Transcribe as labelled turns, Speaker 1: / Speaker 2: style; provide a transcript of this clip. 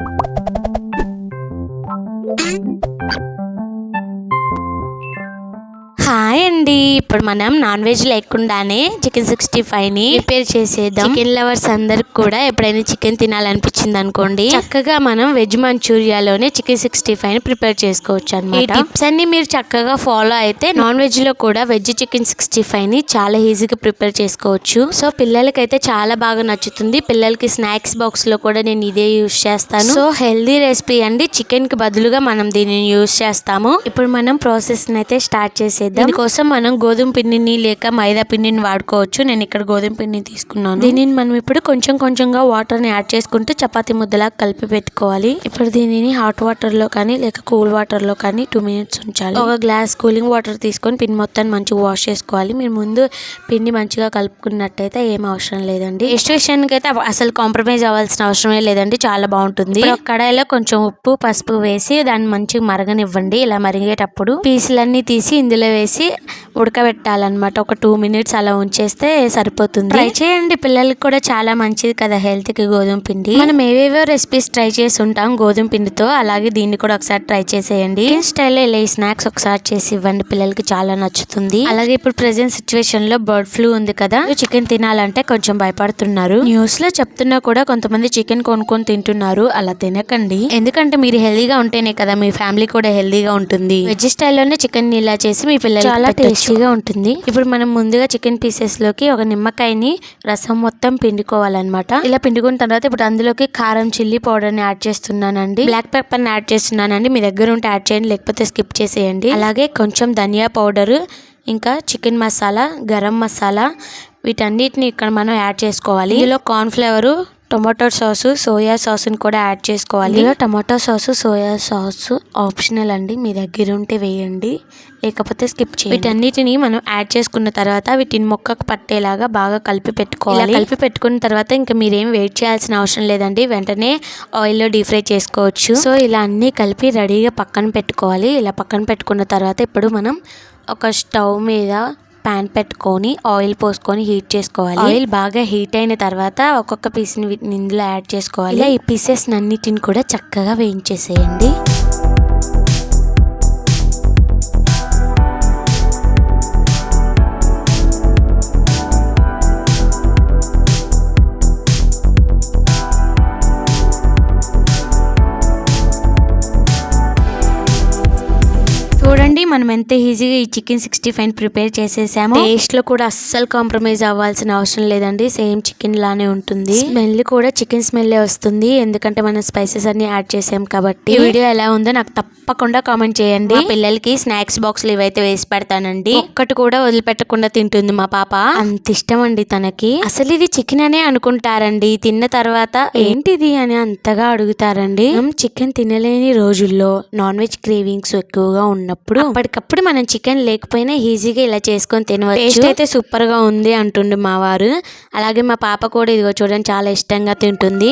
Speaker 1: Thank you. అండి ఇప్పుడు మనం నాన్ వెజ్ లేకుండానే చికెన్ సిక్స్టీ ఫైవ్ని ప్రిపేర్ చేసేద్దాం. చికెన్ లవర్స్ అందరికి కూడా ఎప్పుడైనా చికెన్ తినాలనిపించింది అనుకోండి. చక్కగా మనం వెజ్ మంచూరియాలోనే చికెన్ సిక్స్టీ ఫైవ్ని ప్రిపేర్ చేసుకోవచ్చు అనమాట ఈ టిప్స్ అన్ని మీరు చక్కగా ఫాలో అయితే నాన్ వెజ్లో కూడా వెజ్ చికెన్ సిక్స్టీ ఫైవ్ని చాలా ఈజీగా ప్రిపేర్ చేసుకోవచ్చు. సో పిల్లలకైతే చాలా బాగా నచ్చుతుంది. పిల్లలకి స్నాక్స్ బాక్స్లో కూడా నేను ఇదే యూస్ చేస్తాను. సో హెల్దీ రెసిపీ అండి. చికెన్కి బదులుగా మనం దీనిని యూస్ చేస్తాము. ఇప్పుడు మనం ప్రాసెస్ అయితే స్టార్ట్ చేసేద్దాం. దీనికోసం మనం గోధుమ పిండిని లేక మైదా పిండిని వాడుకోవచ్చు. నేను ఇక్కడ గోధుమ పిండిని తీసుకున్నాను. దీనిని మనం ఇప్పుడు కొంచెం కొంచెంగా వాటర్ని యాడ్ చేసుకుంటూ చపాతీ ముద్దలా కలిపి పెట్టుకోవాలి. ఇప్పుడు దీనిని హాట్ వాటర్లో కానీ లేక కూల్ వాటర్లో కానీ టూ మినిట్స్ ఉంచాలి. ఒక గ్లాస్ కూలింగ్ వాటర్ తీసుకొని పిండి మొత్తాన్ని మంచిగా వాష్ చేసుకోవాలి. మీరు ముందు పిండి మంచిగా కలుపుకున్నట్టయితే ఏం అవసరం లేదండి. టేస్ట్ విషయానికి అయితే అసలు కాంప్రమైజ్ అవ్వాల్సిన అవసరమే లేదండి. చాలా బాగుంటుంది. కడాయిలో కొంచెం ఉప్పు పసుపు వేసి దాన్ని మంచిగా మరగనివ్వండి. ఇలా మరిగేటప్పుడు పీసులన్నీ తీసి ఇందులో వేసి ఉడకబెట్టాలన్నమాట. ఒక టూ మినిట్స్ అలా ఉంచేస్తే సరిపోతుంది. ట్రై చేయండి. పిల్లలకి కూడా చాలా మంచిది కదా హెల్త్కి గోధుమ పిండి. మనం ఏవేవో రెసిపీస్ ట్రై చేసి ఉంటాం గోధుమ పిండితో. అలాగే దీన్ని కూడా ఒకసారి ట్రై చేసేయండి. స్టైల్ ఇలా ఈ స్నాక్స్ ఒకసారి చేసి ఇవ్వండి. పిల్లలకి చాలా నచ్చుతుంది. అలాగే ఇప్పుడు ప్రెసెంట్ సిచ్యువేషన్లో బర్డ్ ఫ్లూ ఉంది కదా. చికెన్ తినాలంటే కొంచెం భయపడుతున్నారు. న్యూస్లో చెప్తున్నా కూడా కొంతమంది చికెన్ కొనుక్కొని తింటున్నారు. అలా తినకండి. ఎందుకంటే మీరు హెల్దీగా ఉంటేనే కదా మీ ఫ్యామిలీ కూడా హెల్దీగా ఉంటుంది. వెజ్ స్టైల్లోనే చికెన్ ఇలా చేసి మీ పిల్లలు చాలా టేస్టీగా ఉంటుంది. ఇప్పుడు మనం ముందుగా చికెన్ పీసెస్లోకి ఒక నిమ్మకాయని రసం మొత్తం పిండుకోవాలన్నమాట. ఇలా పిండుకున్న తర్వాత ఇప్పుడు అందులోకి కారం చిల్లీ పౌడర్ని యాడ్ చేస్తున్నానండి. బ్లాక్ పెప్పర్ని యాడ్ చేస్తున్నానండి. మీ దగ్గర ఉంటే యాడ్ చేయండి లేకపోతే స్కిప్ చేసేయండి. అలాగే కొంచెం ధనియా పౌడర్ ఇంకా చికెన్ మసాలా గరం మసాలా వీటన్నిటిని ఇక్కడ మనం యాడ్ చేసుకోవాలి. ఇందులో కార్న్ఫ్లేవరు టొమాటో సాసు సోయా సాస్ని కూడా యాడ్ చేసుకోవాలి. ఇందులో tomato sauce soya sauce optional అండి. మీ దగ్గర ఉంటే వేయండి. లేకపోతే స్కిప్ చేయండి. వీటన్నిటిని మనం యాడ్ చేసుకున్న తర్వాత వీటిని మొక్కకు పట్టేలాగా బాగా కలిపి పెట్టుకోవాలి. కలిపి పెట్టుకున్న తర్వాత ఇంకా మీరేం వెయిట్ చేయాల్సిన అవసరం లేదండి. వెంటనే ఆయిల్లో డీప్ ఫ్రై చేసుకోవచ్చు. సో ఇలా అన్నీ కలిపి రెడీగా పక్కన పెట్టుకోవాలి. ఇలా పక్కన పెట్టుకున్న తర్వాత ఇప్పుడు మనం ఒక స్టవ్ మీద ప్యాన్ పెట్టుకొని ఆయిల్ పోసుకొని హీట్ చేసుకోవాలి. ఆయిల్ బాగా హీట్ అయిన తర్వాత ఒక్కొక్క పీస్ని ఇందులో యాడ్ చేసుకోవాలి. ఇలా ఈ పీసెస్ అన్నిటిని కూడా చక్కగా వేయించేసేయండి. మనం ఎంత ఈజీగా ఈ చికెన్ సిక్స్టీ ఫైవ్ ప్రిపేర్ చేసేసాము టేస్ట్లో కూడా అస్సలు కాంప్రమైజ్ అవ్వాల్సిన అవసరం లేదండి. సేమ్ చికెన్ లానే ఉంటుంది. స్మెల్ కూడా చికెన్ స్మెల్ వస్తుంది. ఎందుకంటే మనం స్పైసెస్ అన్ని యాడ్ చేసాం కాబట్టి వీడియో ఎలా ఉందో నాకు తప్పకుండా కామెంట్ చేయండి. పిల్లలకి స్నాక్స్ బాక్స్లో ఇవైతే వేసి పెడతానండి. ఒక్కటి కూడా వదిలిపెట్టకుండా తింటుంది మా పాప. అంత ఇష్టం అండి తనకి. అసలు ఇది చికెన్ అనే అనుకుంటారండి. తిన్న తర్వాత ఏంటిది అని అంతగా అడుగుతారండి. చికెన్ తినలేని రోజుల్లో నాన్ వెజ్ క్రేవింగ్స్ ఎక్కువగా ఉన్నప్పుడు అప్పటికప్పుడు మనం చికెన్ లేకపోయినా ఈజీగా ఇలా చేసుకొని తినవచ్చు. టేస్ట్ అయితే సూపర్గా ఉంది అంటుండు మా వారు. అలాగే మా పాప కూడా ఇదిగో చూడండి చాలా ఇష్టంగా తింటుంది.